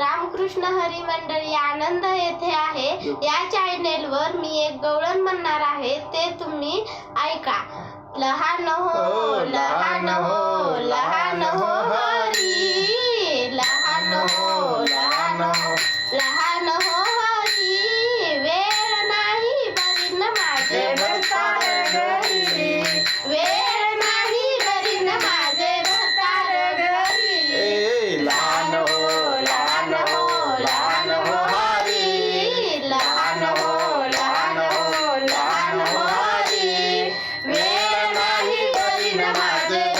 रामकृष्ण हरी मंडळी आनंद येथे आहे. या चॅनेलवर मी एक गवळण म्हणणार आहे ते तुम्ही ऐका. लहान हो, हो लहान हो. हो. நமது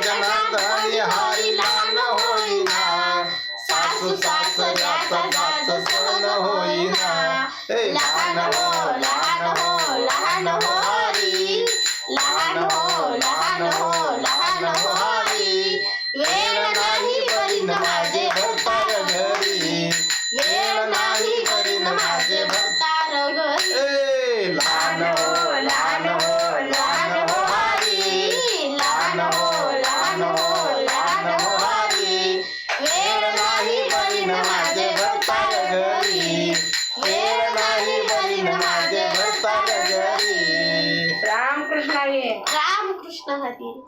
साजना घरी हरीला न होईना सासू सासऱ्याचा जात सण होईना लहान हो. लहान हो लहान हो हरी लहान हो लहान हो लहान हो हरी वेळ नाही बरीन माझे भरतार कृष्णाने. रामकृष्ण हरी.